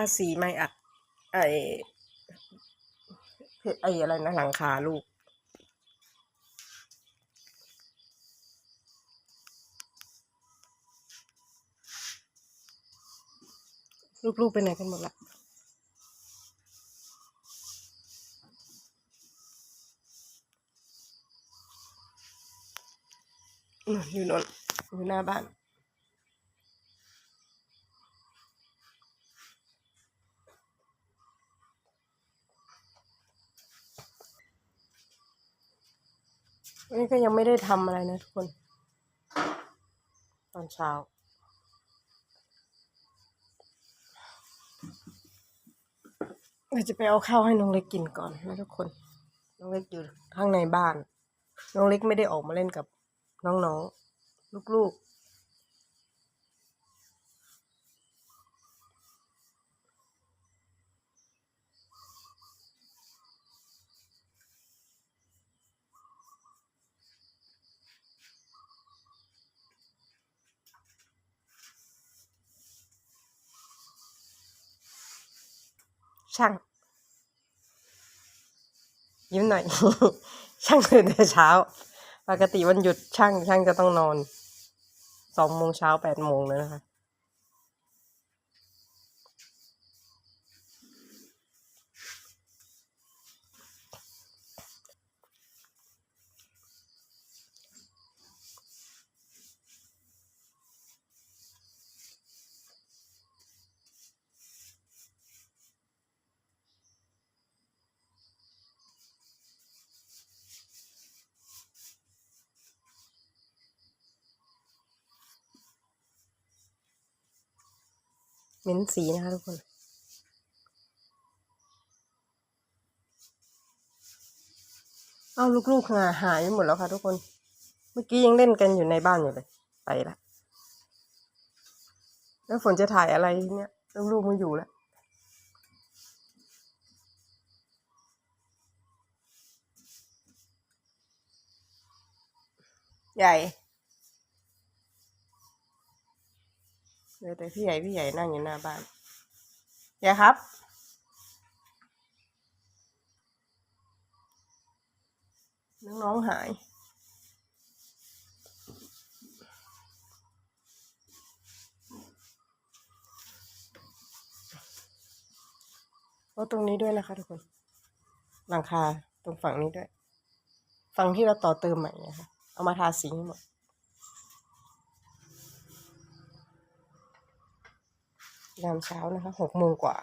าสีไม่อัด ไอไออะไรนะหลังคาลูก ลูกๆไปไหนกันหมดละอืมอยู่โนนอยู่หน้าบ้าน วันนี้ก็ยังไม่ได้ทำอะไรนะทุกคน ตอนเช้า เราจะไปเอาข้าวให้น้องเล็กกินก่อนนะทุกคน น้องเล็กอยู่ข้างในบ้าน น้องเล็กไม่ได้ออกมาเล่นกับน้องๆ ลูกๆ ช่าง ยิ้มหน่อย ช่างตื่นแต่เช้า ปกติวันหยุดช่างช่างจะต้องนอนสองโมงเช้าแปดโมงแล้วนะคะ เหม็นสีนะคะทุกคนเอาลูกๆหาหายไปหมดแล้วค่ะทุกคน เมื่อกี้ยังเล่นกันอยู่ในบ้านอยู่เลย ไปละแล้วฝนจะถ่ายอะไรเนี่ยลูกๆไมาอยู่แล้วใหญ่ เหลือแต่พี่ใหญ่พี่ใหญ่นั่งอยู่หน้าบ้านใหญ่ครับน้องๆหายก็ตรงนี้ด้วยนะคะทุกคน หลังคาตรงฝั่งนี้ด้วย ฝั่งที่เราต่อเติมใหม่นะคะเอามาทาสีให้หมด ยามเช้านะคะหกโมงกว่า